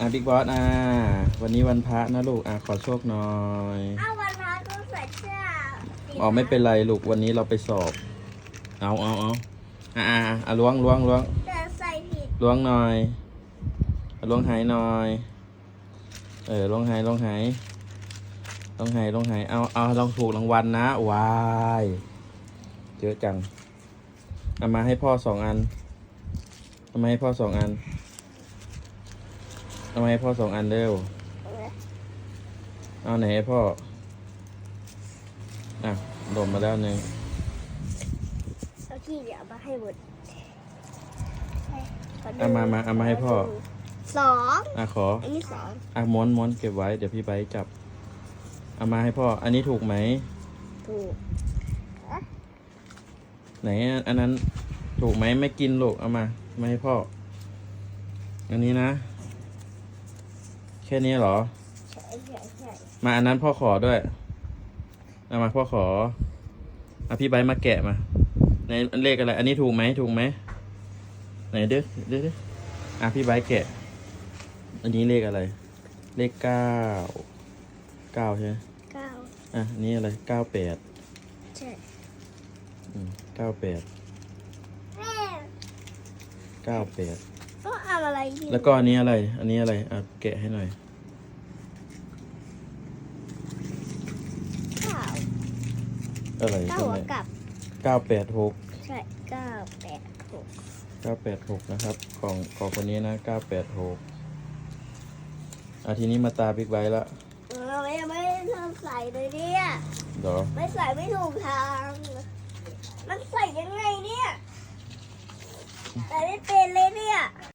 อะบิ๊กบอสอะวันนี้วันพระนะลูกอะขอโชคหน่อยเอาวันพระก็ใส่เสื้อสีอ๋อไม่เป็นไรลูกวันนี้เราไปสอบ เอาเอาเอาอะอะอะอะล้วงล้วงล้วงแต่ใส่ผิดล้วงหน่อยอะล้วงหายหน่อย เออล้วงหายล้วงหายล้วงหายล้วงหายเอาเอาลองถูกรางวัลนะวายเยอะจังเอามาให้พ่อสองอันเอามาให้พ่อสองอัน เอามาให้พ่อสองอันเร็ว เอาไหนให้พ่อ อะหล่นมาแล้วหนึ่งเอาที่เดี๋ยวเอามาให้หมดเอามามาเอามาให้พ่อ สองอะขอ อันนี้สองอะม้วนม้วนเก็บไว้ เดี๋ยวพี่ไบร์ทจับ เอามาให้พ่อ อันนี้ถูกไหม ถูกไหนอันอันนั้นถูกไหมไม่กินลูกเอามา มาให้พ่อ อันนี้นะ แค่นี้เหรอ ใช่ใช่ใช่มาอันนั้นพ่อขอด้วยเอามาพ่อขอเอาพี่ไบร์ทมาแกะมา ในเลขอะไร อันนี้ถูกไหมถูกไหมไหนเด้อเด้อเด้ออะพี่ไบร์ทแกะ อันนี้เลขอะไร เลขเก้าเก้าใช่ไหมเก้าอะอันนี้อะไรเก้าแปดใช่เก้าแปดแม่เก้าแปด ต้องเอาอะไรที่แล้วก็อันนี้อะไร อันนี้อะไรอะแกะให้หน่อยเก้าอะไรเก้าตรงหัวไหนกลับ เก้าแปดหกใช่เก้าแปดหกเก้าแปดหกนะครับ ของของคนนี้นะเก้าแปดหกอะทีนี้มาตาบิ๊กไบค์ละเรายังไม่ได้ทำใส่เลยเนี่ยเดี๋ยวไม่ใส่ไม่ถูกทาง มันใส่ยังไงเนี่ย ใส่ไม่เป็นเลยเนี่ย